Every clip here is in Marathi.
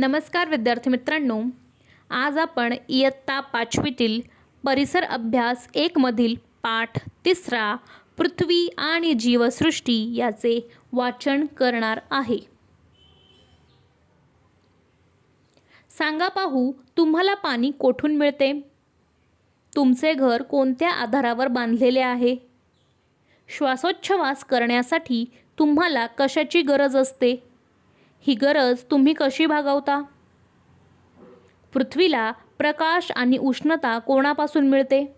नमस्कार विद्यार्थी मित्रांनो. आज आपण इयत्ता पाचवीतील परिसर अभ्यास एकमधील पाठ तिसरा पृथ्वी आणि जीवसृष्टी याचे वाचन करणार आहे. सांगा पाहू तुम्हाला पाणी कोठून मिळते? तुमचे घर कोणत्या आधारावर बांधलेले आहे? श्वासोच्छवास करण्यासाठी तुम्हाला कशाची गरज असते? ही गरज तुम्ही कशी भागवता? पृथ्वीला प्रकाश आणि उष्णता कोणापासून मिळते?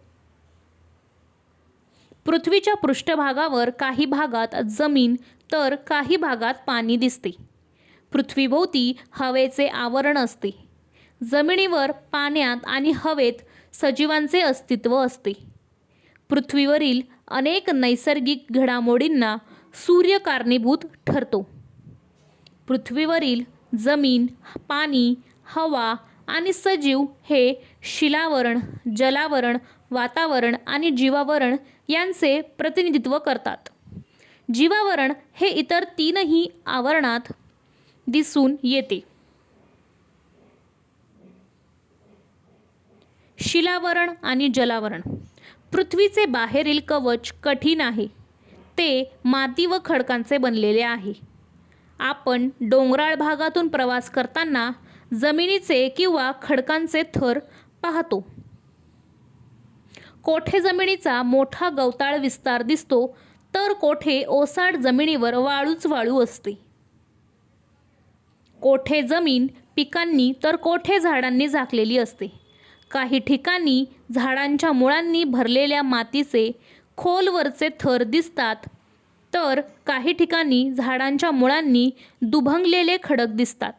पृथ्वीच्या पृष्ठभागावर काही भागात जमीन तर काही भागात पाणी दिसते. पृथ्वीभोवती हवेचे आवरण असते. जमिनीवर पाण्यात आणि हवेत सजीवांचे अस्तित्व असते. पृथ्वीवरील अनेक नैसर्गिक घडामोडींना सूर्य कारणीभूत ठरतो. पृथ्वीवरील जमीन पाणी हवा आणि सजीव हे शिलावरण जलावरण वातावरण आणि जीवावरण यांचे प्रतिनिधित्व करतात. जीवावरण हे इतर तीनही आवरणात दिसून येते. शिलावरण आणि जलावरण. पृथ्वीचे बाहेरील कवच कठीण आहे. ते माती व खडकांचे बनलेले आहे. आपण डोंगराळ भागातून प्रवास करताना जमिनीचे किंवा खडकांचे थर पाहतो. कोठे जमिनीचा मोठा गवताळ विस्तार दिसतो तर कोठे ओसाड जमिनीवर वाळूच वाळू असते. कोठे जमीन पिकांनी तर कोठे झाडांनी झाकलेली असते. काही ठिकाणी झाडांच्या मुळांनी भरलेल्या मातीचे खोलवरचे थर दिसतात तर काही ठिकाणी झाडांच्या मुळांनी दुभंगलेले खडक दिसतात.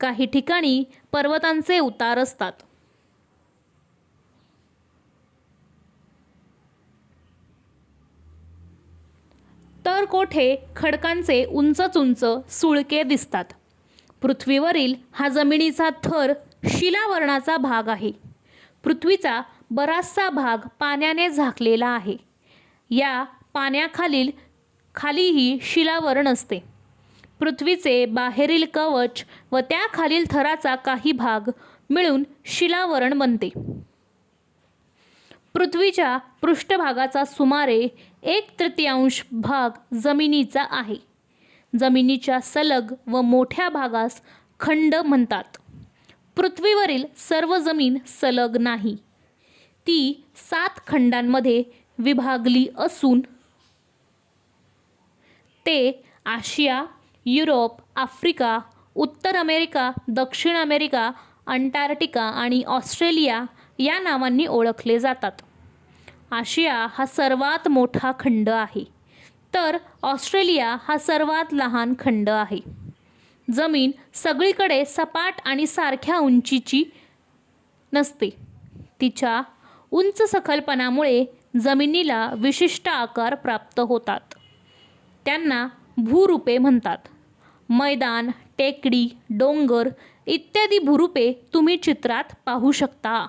काही ठिकाणी पर्वतांचे उतार असतात. तर कोठे खडकांचे उंचच उंच सुळके दिसतात. पृथ्वीवरील हा जमिनीचा थर शिलावरणाचा भाग आहे. पृथ्वीचा बराचसा भाग पाण्याने झाकलेला आहे. या पाण्याखालील खालीही शिलावरण असते पृथ्वीचे बाहेरील कवच व त्याखालील थराचा काही भाग मिळून शिलावरण बनते. पृथ्वीच्या पृष्ठभागाचा सुमारे एक तृतीयांश भाग जमिनीचा आहे. जमिनीच्या सलग व मोठ्या भागास खंड म्हणतात. पृथ्वीवरील सर्व जमीन सलग नाही. ती सात खंडांमध्ये विभागली असून ते आशिया युरोप आफ्रिका उत्तर अमेरिका दक्षिण अमेरिका अंटार्क्टिका आणि ऑस्ट्रेलिया या नावांनी ओळखले जातात. आशिया हा सर्वात मोठा खंड आहे. तर ऑस्ट्रेलिया हा सर्वात लहान खंड आहे. जमीन सगळीकडे सपाट आणि सारख्या उंचीची नसते. तिच्या उंच सखलपणामुळे जमिनीला विशिष्ट आकार प्राप्त होतात. त्यांना भूरूपे म्हणतात. मैदान टेकडी डोंगर इत्यादी भूरूपे तुम्ही चित्रात पाहू शकता.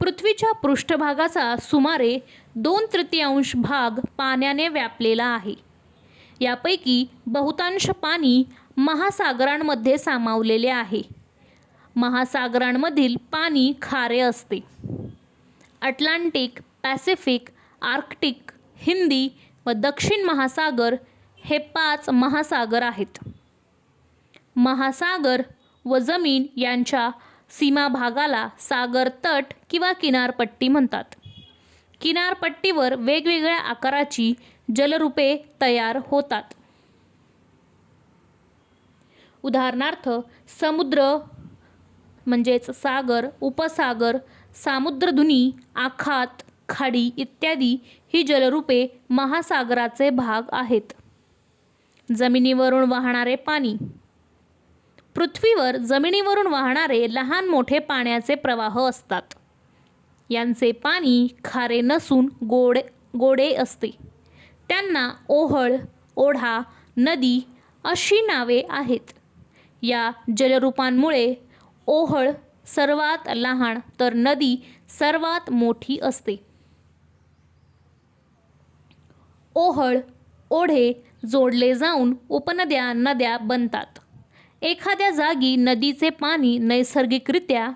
पृथ्वीच्या पृष्ठभागाचा सुमारे दोन तृतीयांश भाग पाण्याने व्यापलेला आहे. यापैकी बहुतांश पाणी महासागरांमध्ये सामावलेले आहे. महासागरांमधील पाणी खारे असते. अटलांटिक पॅसिफिक आर्क्टिक हिंदी व दक्षिण महासागर हे पाच महासागर आहेत. महासागर व जमीन यांच्या सीमाभागाला सागर तट किंवा किनारपट्टी म्हणतात. किनारपट्टीवर वेगवेगळ्या आकाराची जलरूपे तयार होतात. उदाहरणार्थ समुद्र म्हणजेच सागर उपसागर सामुद्रधुनी आखात खाडी इत्यादी ही जलरूपे महासागराचे भाग आहेत. जमिनीवरून वाहणारे पाणी. पृथ्वीवर जमिनीवरून वाहणारे लहान मोठे पाण्याचे प्रवाह असतात. यांचे पाणी खारे नसून गोड गोडे असते. त्यांना ओहळ ओढा नदी अशी नावे आहेत. या जलरूपांमुळे ओहळ सर्वात लहान तर नदी सर्वात मोठी असते. ओहळ ओढे जोडले जाऊन उपनद्या नद्या बनतात. एखाद्या जागी नदीचे पाणी नैसर्गिकरित्या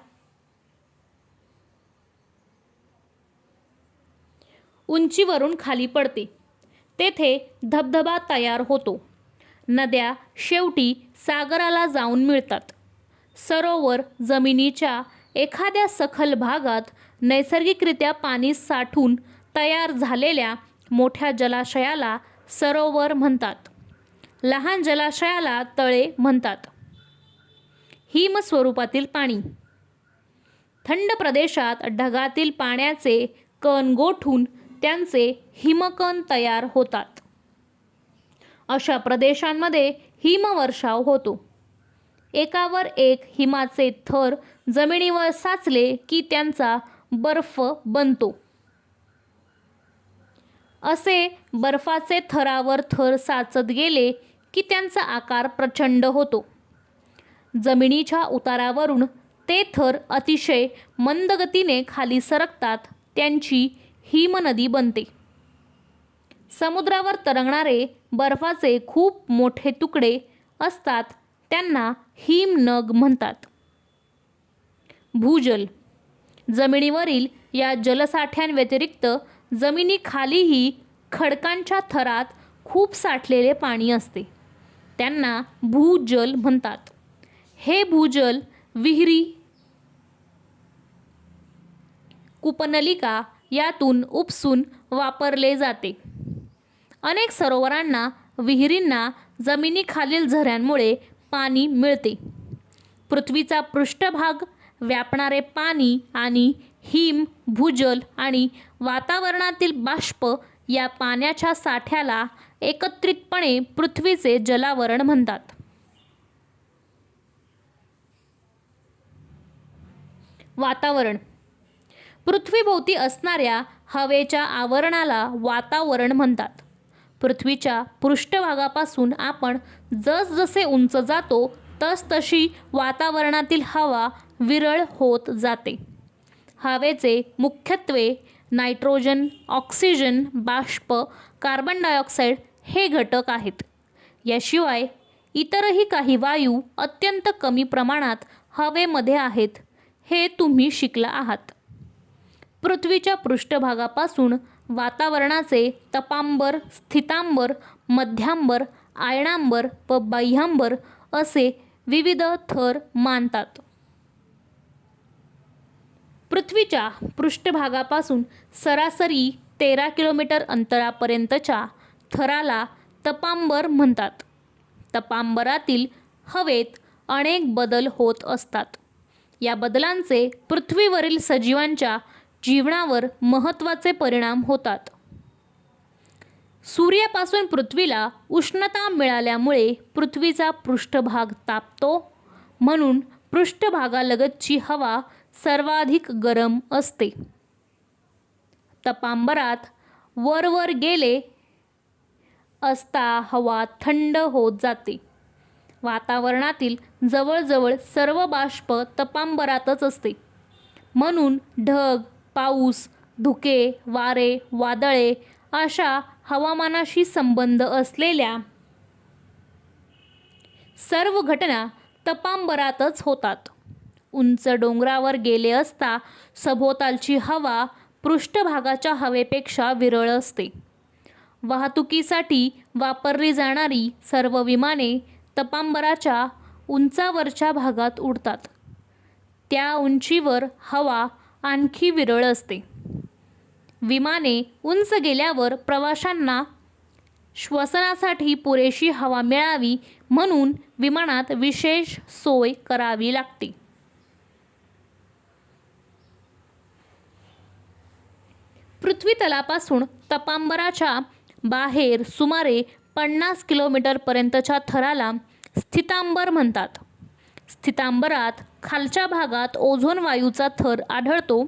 उंचीवरून खाली पडते. तेथे धबधबा तयार होतो. नद्या शेवटी सागराला जाऊन मिळतात. सरोवर जमिनीच्या एखाद्या सखल भागात नैसर्गिकरित्या पाणी साठून तयार झालेल्या मोठ्या जलाशयाला सरोवर म्हणतात. लहान जलाशयाला तळे म्हणतात. हिम स्वरूपातील पाणी. थंड प्रदेशात ढगातील पाण्याचे कण गोठून त्यांचे हिमकण तयार होतात. अशा प्रदेशांमध्ये हिमवर्षाव होतो. एकावर एक हिमाचे थर जमिनीवर साचले की त्यांचा बर्फ बनतो. असे बर्फाचे थरावर थर साचत गेले की त्यांचा आकार प्रचंड होतो. जमिनीच्या उतारावरून ते थर अतिशय मंदगतीने खाली सरकतात त्यांची हिमनदी बनते. समुद्रावर तरंगणारे बर्फाचे खूप मोठे तुकडे असतात त्यांना हिमनग म्हणतात. भूजल जमिनीवरील या जलसाठ्यांव्यतिरिक्त जमिनीखालीही खडकांच्या थरात खूप साठलेले पाणी असते. त्यांना भूजल म्हणतात. हे भूजल विहिरी कुपनलिका यातून उपसून वापरले जाते. अनेक सरोवरांना विहिरींना जमिनीखालील झऱ्यांमुळे पाणी मिळते. पृथ्वीचा पृष्ठभाग व्यापणारे पाणी आणि हिम भूजल आणि वातावरणातील बाष्प या पाण्याच्या साठ्याला एकत्रितपणे पृथ्वीचे जलावरण म्हणतात. वातावरण. पृथ्वीभोवती असणाऱ्या हवेच्या आवरणाला वातावरण म्हणतात. पृथ्वीच्या पृष्ठभागापासून आपण जसजसे उंच जातो तसतशी वातावरणातील हवा विरळ होत जाते. हवेचे मुख्यत्वे नायट्रोजन ऑक्सिजन बाष्प कार्बन डायऑक्साईड हे घटक आहेत. याशिवाय इतरही काही वायू अत्यंत कमी प्रमाणात हवेमध्ये आहेत हे तुम्ही शिकला आहात. पृथ्वीच्या पृष्ठभागापासून वातावरणाचे तपांबर स्थितांबर मध्यांबर आयणांबर व बाह्यांबर असे विविध थर मानतात. पृथ्वीच्या पृष्ठभागापासून सरासरी तेरा किलोमीटर अंतरापर्यंतच्या थराला तपांबर म्हणतात. तपांबरातील हवेत अनेक बदल होत असतात. या बदलांचे पृथ्वीवरील सजीवांच्या जीवनावर महत्त्वाचे परिणाम होतात. सूर्यापासून पृथ्वीला उष्णता मिळाल्यामुळे पृथ्वीचा पृष्ठभाग तापतो म्हणून पृष्ठभागालगतची हवा सर्वाधिक गरम असते. तपांबरात वरवर गेले असता हवा थंड होत जाते. वातावरणातील जवळजवळ सर्व बाष्प तपांबरातच असते. म्हणून ढग पाऊस धुके वारे वादळे अशा हवामानाशी संबंध असलेल्या सर्व घटना तपांबरातच होतात. उंच डोंगरावर गेले असता सभोवतालची हवा पृष्ठभागाच्या हवेपेक्षा विरळ असते. वाहतुकीसाठी वापरली जाणारी सर्व विमाने तपांबराच्या उंचावरच्या भागात उडतात. त्या उंचीवर हवा आणखी विरळ असते. विमाने उंच गेल्यावर प्रवाशांना श्वसनासाठी पुरेशी हवा मिळावी म्हणून विमानात विशेष सोय करावी लागते. पृथ्वीतलापासून तपांबराच्या बाहेर सुमारे पन्नास किलोमीटरपर्यंतच्या थराला स्थितांबर म्हणतात. स्थितांबरात खालच्या भागात ओझोन वायूचा थर आढळतो.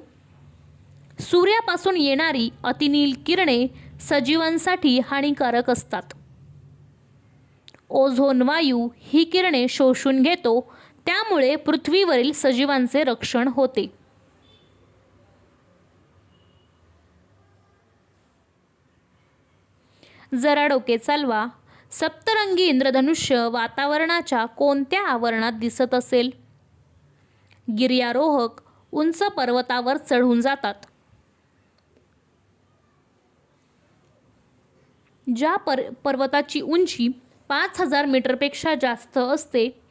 सूर्यापासून येणारी अतिनील किरणे सजीवांसाठी हानिकारक असतात. ओझोन वायू ही किरणे शोषून घेतो त्यामुळे पृथ्वीवरील सजीवांचे रक्षण होते. जरा डोके चालवा. सप्तरंगी इंद्रधनुष्य वातावरणाच्या कोणत्या आवरणात दिसत असेल? गिर्यारोहक उंच पर्वतावर चढून जातात. ज्या पर पर्वताची उंची पाच हजार मीटरपेक्षा जास्त असते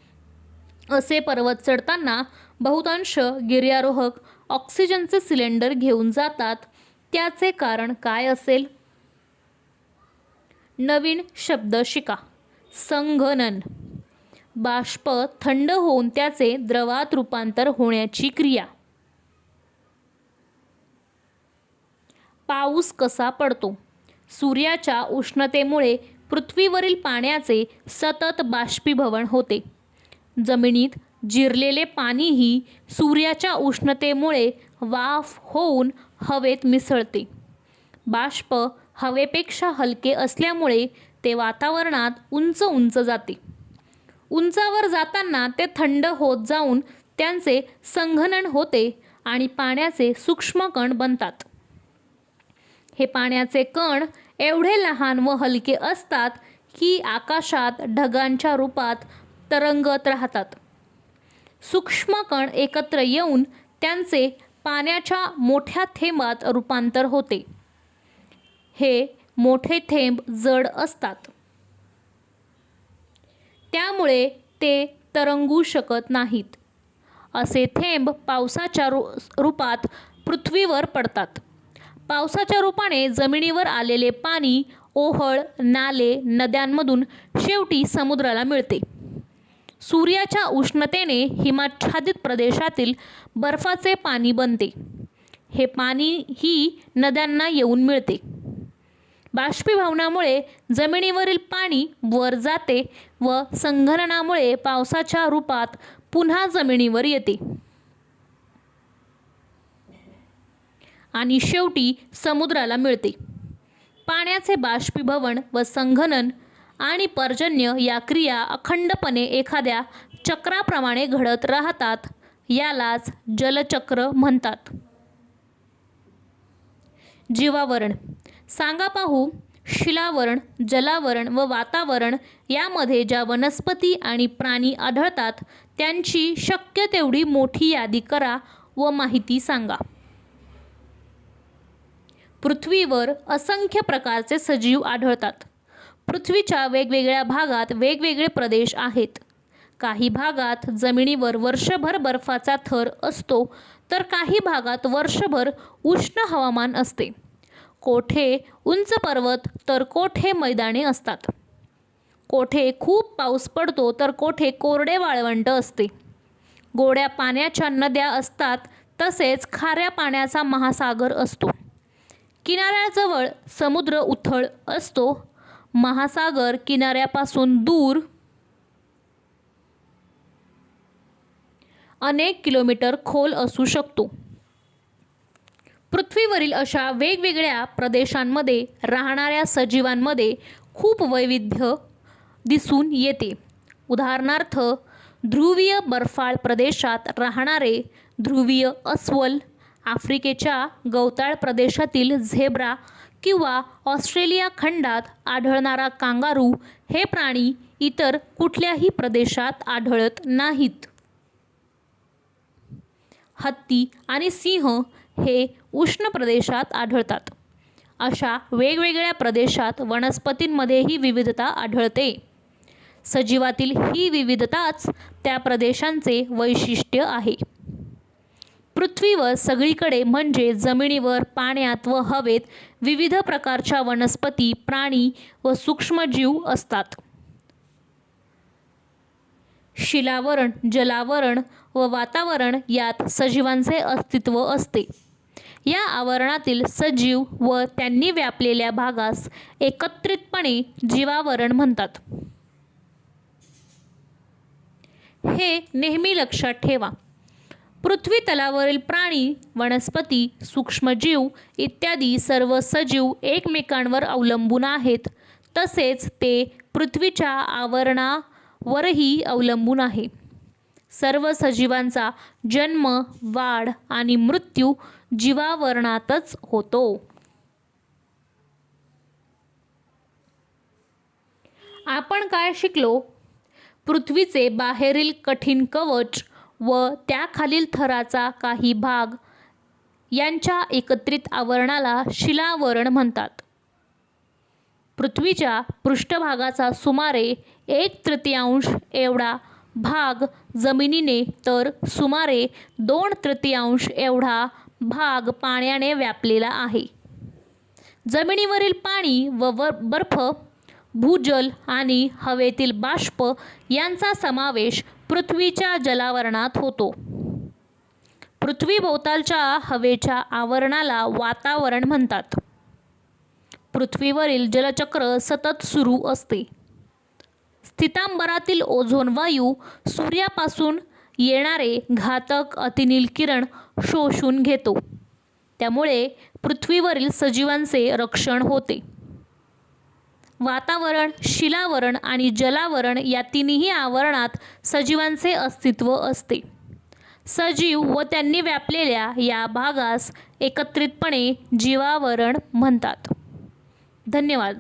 असे पर्वत चढताना बहुतांश गिर्यारोहक ऑक्सिजनचे सिलेंडर घेऊन जातात. त्याचे कारण काय असेल? नवीन शब्द शिका. संघनन. बाष्प थंड होऊन त्याचे द्रवात रूपांतर होण्याची क्रिया. पाऊस कसा पडतो? सूर्याच्या उष्णतेमुळे पृथ्वीवरील पाण्याचे सतत बाष्पीभवन होते. जमिनीत जिरलेले पाणीही सूर्याच्या उष्णतेमुळे वाफ होऊन हवेत मिसळते. बाष्प हवेपेक्षा हलके असल्यामुळे ते वातावरणात उंच उंच जाते. उंचावर जाताना ते थंड होत जाऊन त्यांचे संघनन होते आणि पाण्याचे सूक्ष्म कण बनतात. हे पाण्याचे कण एवढे लहान व हलके असतात की आकाशात ढगांच्या रूपात तरंगत राहतात. सूक्ष्म कण एकत्र येऊन त्यांचे पाण्याच्या मोठ्या थेंबात रूपांतर होते. हे मोठे थेंब जड असतात. त्यामुळे ते तरंगू शकत नाहीत. असे थेंब पावसाच्या रू रूपात पृथ्वीवर पडतात. पावसाच्या रूपाने जमिनीवर आलेले पाणी ओहळ नाले नद्यांमधून शेवटी समुद्राला मिळते. सूर्याच्या उष्णतेने हिमाच्छादित प्रदेशातील बर्फाचे पाणी बनते. हे पाणी ही नद्यांना येऊन मिळते. बाष्पीभवनामुळे जमिनीवरील पाणी वर जाते व संघननामुळे पावसाच्या रूपात पुन्हा जमिनीवर येते. आणि शेवटी समुद्राला मिळते. पाण्याचे बाष्पीभवन व संघनन आणि पर्जन्य या क्रिया अखंडपणे एखाद्या चक्राप्रमाणे घडत राहतात यालाच जलचक्र म्हणतात. जीवावरण सांगा पाहू शिलावरण जलावरण व वातावरण यामध्ये ज्या वनस्पती आणि प्राणी आढळतात त्यांची शक्य तेवढी मोठी यादी करा व माहिती सांगा. पृथ्वीवर असंख्य प्रकारचे सजीव आढळतात. पृथ्वीच्या वेगवेगळ्या भागात वेगवेगळे प्रदेश आहेत. काही भागात जमिनीवर वर्षभर बर्फाचा थर असतो तर काही भागात वर्षभर उष्ण हवामान असते. कोठे उंच पर्वत तर कोठे मैदाने असतात. कोठे खूप पाऊस पडतो तर कोठे कोरडे वाळवंट असते. गोड्या पाण्याच्या नद्या असतात तसेच खाऱ्या पाण्याचा महासागर असतो. किनाऱ्याजवळ समुद्र उथळ असतो. महासागर किनाऱ्यापासून दूर अनेक किलोमीटर खोल असू शकतो. पृथ्वीवरील अशा वेगवेगळ्या प्रदेशांमध्ये राहणाऱ्या सजीवांमध्ये खूप वैविध्य दिसून येते. उदाहरणार्थ ध्रुवीय बर्फाळ प्रदेशात राहणारे ध्रुवीय अस्वल आफ्रिकेच्या गवताळ प्रदेशातील झेब्रा किंवा ऑस्ट्रेलिया खंडात आढळणारा कांगारू हे प्राणी इतर कुठल्याही प्रदेशात आढळत नाहीत. हत्ती आणि सिंह हे उष्ण प्रदेशात आढळतात. अशा वेगवेगळ्या प्रदेशात वनस्पतींमध्येही विविधता आढळते. सजीवातील ही विविधताच त्या प्रदेशांचे वैशिष्ट्य आहे. पृथ्वीवर सगळीकडे म्हणजे जमिनीवर पाण्यात व हवेत विविध प्रकारच्या वनस्पती प्राणी व सूक्ष्मजीव असतात. शिलावरण जलावरण व वातावरण यात सजीवांचे अस्तित्व असते. या आवरणातील सजीव व त्यांनी व्यापलेल्या भागास एकत्रितपणे जीवावरण म्हणतात. हे नेहमी लक्षात ठेवा. पृथ्वी तलावरील प्राणी वनस्पती सूक्ष्मजीव इत्यादी सर्व सजीव एकमेकांवर अवलंबून आहेत. तसेच ते पृथ्वीच्या आवरणावरही अवलंबून आहे. सर्व सजीवांचा जन्म वाढ आणि मृत्यू जीवावरणातच होतो. आपण काय शिकलो? पृथ्वीचे बाहेरील कठीण कवच व त्याखालील थराचा काही भाग यांच्या एकत्रित आवरणाला शिलावरण म्हणतात. पृथ्वीच्या पृष्ठभागाचा सुमारे एक तृतीयांश एवढा भाग जमिनीने तर सुमारे दोन तृतीयांश एवढा भाग पाण्याने व्यापलेला आहे. जमिनीवरील पाणी व व बर्फ भूजल आणि हवेतील बाष्प यांचा समावेश पृथ्वीच्या जलावरणात होतो. पृथ्वीभोवतालच्या हवेच्या आवरणाला वातावरण म्हणतात. पृथ्वीवरील जलचक्र सतत सुरू असते. स्थितांबरातील ओझोन वायू सूर्यापासून येणारे घातक अतिनील किरण शोषून घेतो. त्यामुळे पृथ्वीवरील सजीवांचे रक्षण होते. वातावरण शिलावरण आणि जलावरण या तिन्ही आवरणात सजीवांचे अस्तित्व असते. सजीव व त्यांनी व्यापलेल्या या भागास एकत्रितपणे जीवावरण म्हणतात. धन्यवाद.